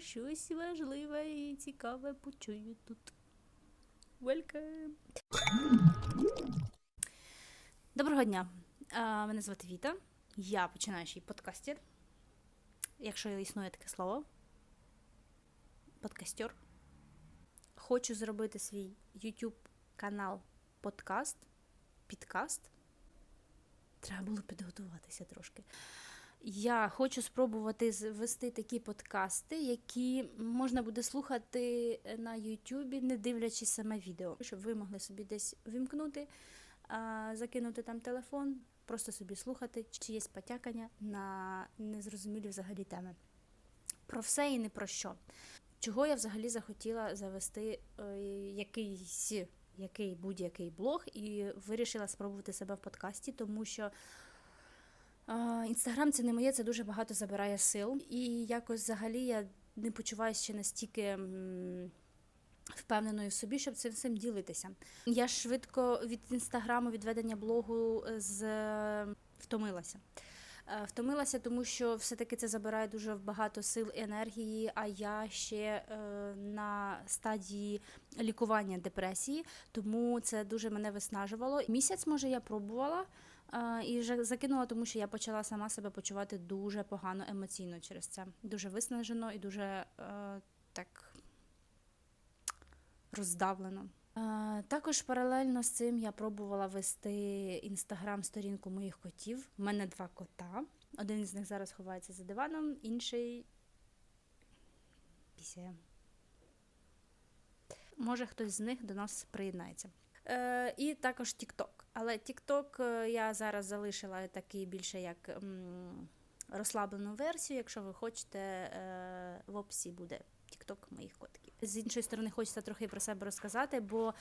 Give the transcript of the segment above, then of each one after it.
щось важливе і цікаве почую тут. Welcome! Доброго дня! Мене звати Віта. Я починаючий подкастер. Якщо існує таке слово. Подкастер. Хочу зробити свій YouTube канал подкаст. Підкаст. Треба було підготуватися трошки. Я хочу спробувати вести такі подкасти, які можна буде слухати на Ютубі, не дивлячись саме відео, щоб ви могли собі десь вимкнути, закинути там телефон, просто собі слухати, чи є потякання на незрозумілі взагалі теми. Про все і не про що. Чого я взагалі захотіла завести е, якийсь який будь-який блог, і вирішила спробувати себе в подкасті, тому що інстаграм це не моє, це дуже багато забирає сил. І якось взагалі я не почуваюся ще настільки. Впевненою в собі, щоб цим всім ділитися. Я швидко від інстаграму, від ведення блогу з втомилася. Е, Втомилася, тому що все-таки це забирає дуже багато сил і енергії. А я ще е, на стадії лікування депресії, тому це дуже мене виснажувало. Місяць, може, я пробувала е, і вже закинула, тому що я почала сама себе почувати дуже погано емоційно через це. Дуже виснажено і дуже е, так роздавлено. Е, Також паралельно з цим я пробувала вести інстаграм-сторінку моїх котів. У мене два кота. Один із них зараз ховається за диваном, інший пісяє. Може, хтось з них до нас приєднається. Е, і також TikTok. Але TikTok е, я зараз залишила такий більше як розслаблену версію. Якщо ви хочете, е, в описі буде TikTok моїх котиків. З іншої сторони, хочеться трохи про себе розказати, бо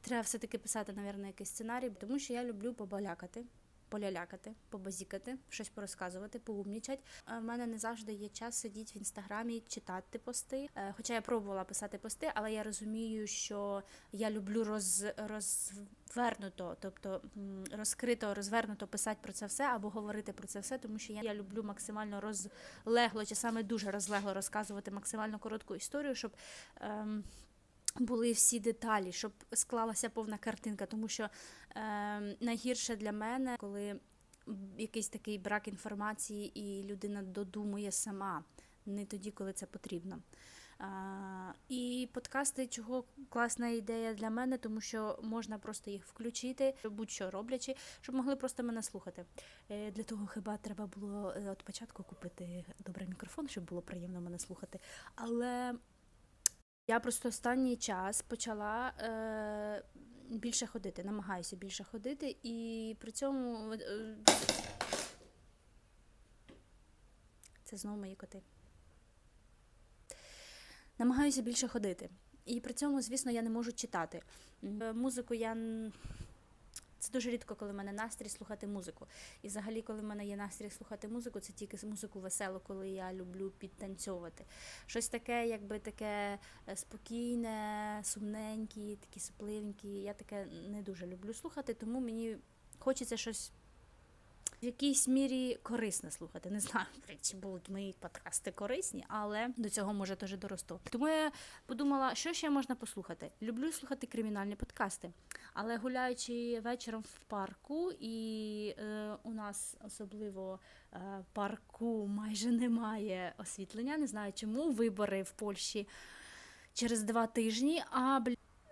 треба все-таки писати, мабуть, якийсь сценарій, тому що я люблю побалякати. Полялякати, побазікати, щось порозказувати, поумнічать. У мене не завжди є час сидіти в інстаграмі, читати пости. Е, Хоча я пробувала писати пости, але я розумію, що я люблю роз, розвернуто, тобто розкрито, розвернуто писати про це все або говорити про це все, тому що я, я люблю максимально розлегло, чи саме дуже розлегло розказувати максимально коротку історію, щоб. Ем, були всі деталі, щоб склалася повна картинка, тому що е, найгірше для мене, коли якийсь такий брак інформації, і людина додумує сама, не тоді, коли це потрібно. А, і подкасти, чого класна ідея для мене, тому що можна просто їх включити, будь-що роблячи, щоб могли просто мене слухати. Е, Для того хіба треба було е, від початку купити добрий мікрофон, щоб було приємно мене слухати. Але я просто останній час почала е, більше ходити, намагаюся більше ходити, і при цьому е, це знову мої коти. Намагаюся більше ходити. І при цьому, звісно, я не можу читати. Е, Музику я це дуже рідко, коли в мене настрій слухати музику. І взагалі, коли в мене є настрій слухати музику, це тільки музику весело, коли я люблю підтанцьовувати. Щось таке, якби таке е, спокійне, сумненьке, такі сопливенькі. Я таке не дуже люблю слухати, тому мені хочеться щось. В якійсь мірі корисне слухати. Не знаю, чи будуть мої подкасти корисні, але до цього може теж доросту. Тому я подумала, що ще можна послухати. Люблю слухати кримінальні подкасти. Але гуляючи вечором в парку, і е, у нас особливо е, парку майже немає освітлення. Не знаю чому. Вибори в Польщі через два тижні, а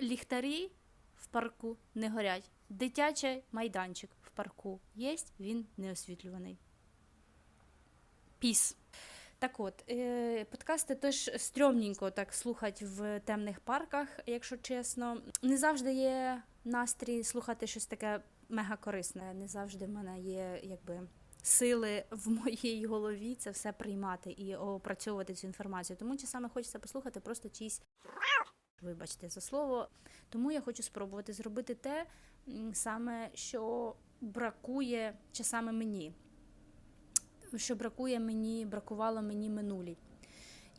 ліхтарі в парку не горять. Дитячий майданчик парку є, він не освітлюваний. Піс. Так от, е, подкасти теж стрьомненько так слухати в темних парках, якщо чесно. Не завжди є настрій слухати щось таке мега корисне. Не завжди в мене є якби. Сили в моїй голові це все приймати і опрацьовувати цю інформацію. Тому часами хочеться послухати просто чийсь, вибачте за слово. Тому я хочу спробувати зробити те саме, що бракує часами мені що бракує мені, бракувало мені минулі.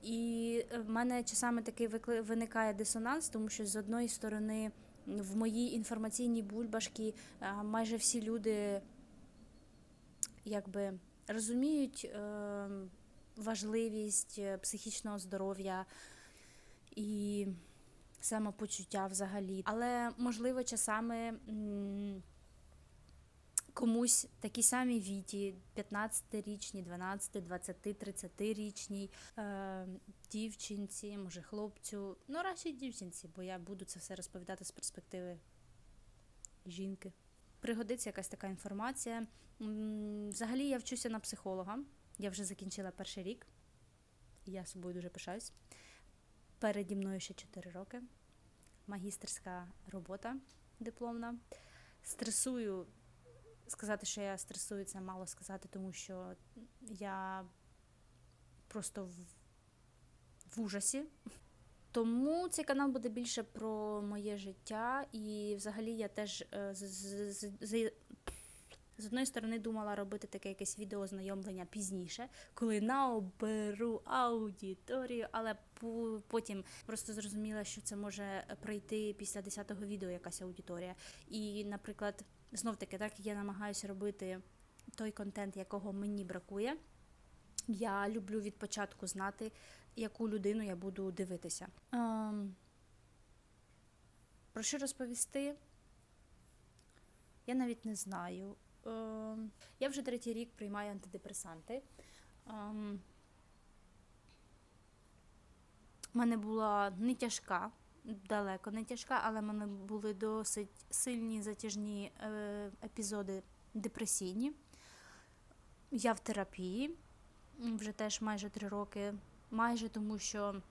І е, в мене часами такий виникає дисонанс, тому що з одної сторони в моїй інформаційній бульбашці е, майже всі люди якби розуміють, е, важливість психічного здоров'я і самопочуття взагалі. Але можливо, часами комусь такі самі віті, 15-річні, 12, 20, 30-річній е, дівчинці, може хлопцю, ну радше дівчинці, бо я буду це все розповідати з перспективи жінки. Пригодиться якась така інформація. Взагалі я вчуся на психолога. Я вже закінчила перший рік. Я собою дуже пишаюсь. Переді мною ще 4 роки. Магістерська робота дипломна. Стресую. Сказати, що я стресую, це мало сказати, тому що я просто в, в ужасі. Тому цей канал буде більше про моє життя, і взагалі я теж е, з, з, з, з, з одної сторони думала робити таке якесь відео знайомлення пізніше, коли наберу аудиторію, але потім просто зрозуміла, що це може пройти після 10-го відео якась аудиторія. І, наприклад, знов таки, так я намагаюся робити той контент, якого мені бракує. Я люблю від початку знати, яку людину я буду дивитися. Ем, про що розповісти? Я навіть не знаю. Ем, я вже третій рік приймаю антидепресанти. Ем, в мене була не тяжка, далеко не тяжка, але в мене були досить сильні затяжні е, епізоди депресійні. Я в терапії вже теж майже три роки. Майже тому, що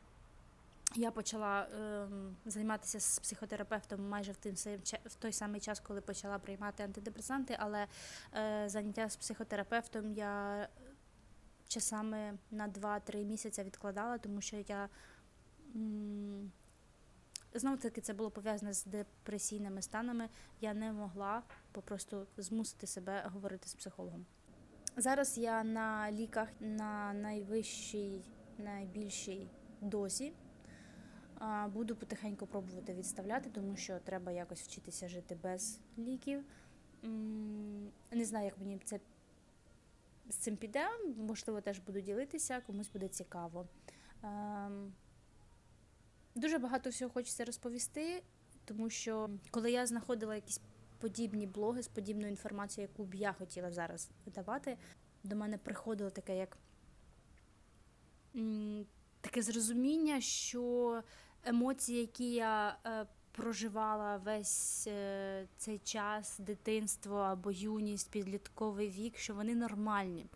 я почала ем, займатися з психотерапевтом майже в, тим, в той самий час, коли почала приймати антидепресанти, але е, заняття з психотерапевтом я часами на 2-3 місяці відкладала, тому що я знову таки це було пов'язане з депресійними станами. Я не могла попросту змусити себе говорити з психологом. Зараз я на ліках на найвищій, найбільшій дозі. Буду потихеньку пробувати відставляти, тому що треба якось вчитися жити без ліків. Не знаю, як мені це з цим піде. Можливо, теж буду ділитися, комусь буде цікаво. Дуже багато всього хочеться розповісти, тому що коли я знаходила якісь подібні блоги з подібною інформацією, яку б я хотіла зараз видавати, до мене приходило таке як таке зрозуміння, що емоції, які я е, проживала весь е, цей час, дитинство або юність, підлітковий вік, що вони нормальні.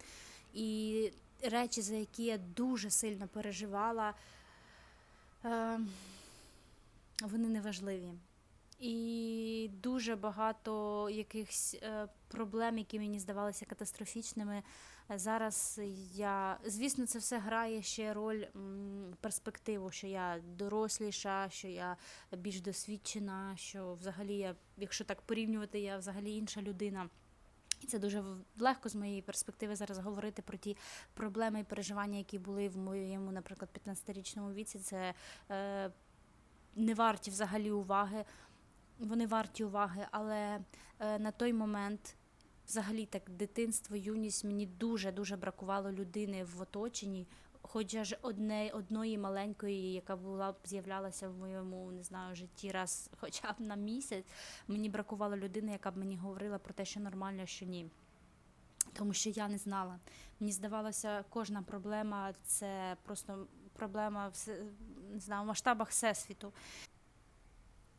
І речі, за які я дуже сильно переживала, вони неважливі. І дуже багато якихось е, проблем, які мені здавалися катастрофічними. е, Зараз я, звісно, це все грає ще роль перспективу, що я доросліша, що я більш досвідчена, що взагалі я, якщо так порівнювати, я взагалі інша людина. І це дуже легко з моєї перспективи зараз говорити про ті проблеми і переживання, які були в моєму, наприклад, 15-річному віці. Це е, не варті взагалі уваги. Вони варті уваги, але е, на той момент, взагалі, так дитинство, юність мені дуже дуже бракувало людини в оточенні, хоча ж одне, одної маленької, яка була б з'являлася в моєму не знаю житті раз, хоча б на місяць. Мені бракувало людини, яка б мені говорила про те, що нормально, що ні. Тому що я не знала. Мені здавалося, кожна проблема це просто проблема все, не знаю, в масштабах всесвіту.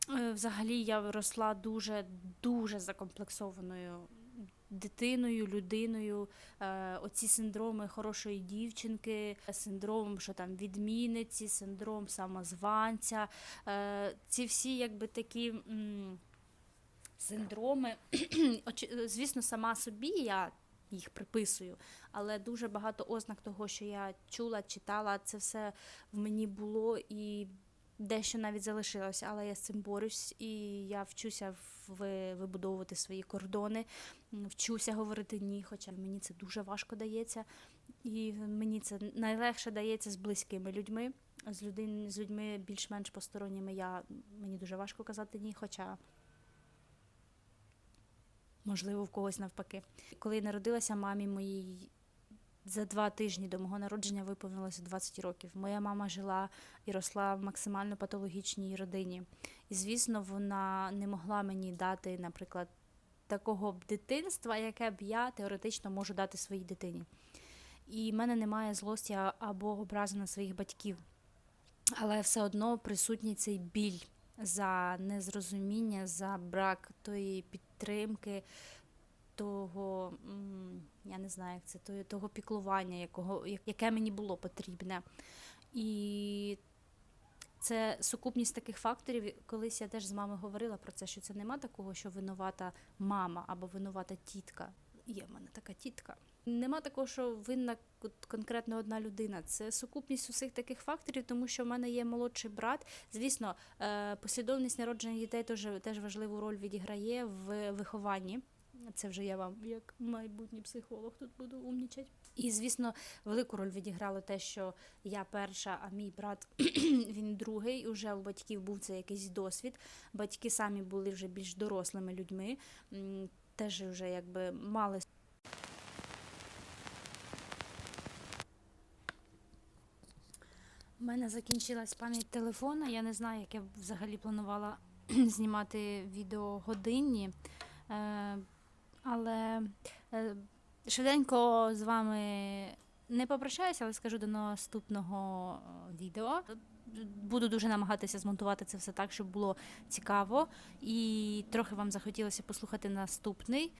Е, Взагалі я росла дуже дуже закомплексованою дитиною, людиною. Е, Оці синдроми хорошої дівчинки, синдром, що там відмінниці, синдром самозванця. Е, Ці всі якби такі. Синдроми, звісно, сама собі я їх приписую, але дуже багато ознак того, що я чула, читала, це все в мені було і дещо навіть залишилося, але я з цим борюсь і я вчуся вибудовувати свої кордони, вчуся говорити ні, хоча мені це дуже важко дається. І мені це найлегше дається з близькими людьми. З, людин, з людьми більш-менш посторонніми я мені дуже важко казати ні, хоча можливо в когось навпаки. Коли я народилася мамі моїй за два тижні до мого народження виповнилося 20 років. Моя мама жила і росла в максимально патологічній родині. І, звісно, вона не могла мені дати, наприклад, такого б дитинства, яке б я теоретично можу дати своїй дитині. І в мене немає злості або образи на своїх батьків. Але все одно присутній цей біль за незрозуміння, за брак тої підтримки, того, я не знаю, як це, того, того піклування, якого, яке мені було потрібне. І це сукупність таких факторів. Колись я теж з мамою говорила про це, що це нема такого, що винувата мама або винувата тітка. Є в мене така тітка. Нема такого, що винна конкретно одна людина. Це сукупність усіх таких факторів, тому що в мене є молодший брат. Звісно, е, послідовність народження дітей теж, теж важливу роль відіграє в вихованні. Це вже я вам, як майбутній психолог, тут буду умнічать. І, звісно, велику роль відіграло те, що я перша, а мій брат він другий. І вже у батьків був це якийсь досвід. Батьки самі були вже більш дорослими людьми, теж вже якби мали У мене закінчилась пам'ять телефона. Я не знаю, як я взагалі планувала знімати відео годинні. Але е, швиденько з вами не попрощаюся, але скажу до наступного е, відео. Буду дуже намагатися змонтувати це все так, щоб було цікаво. І трохи вам захотілося послухати наступний.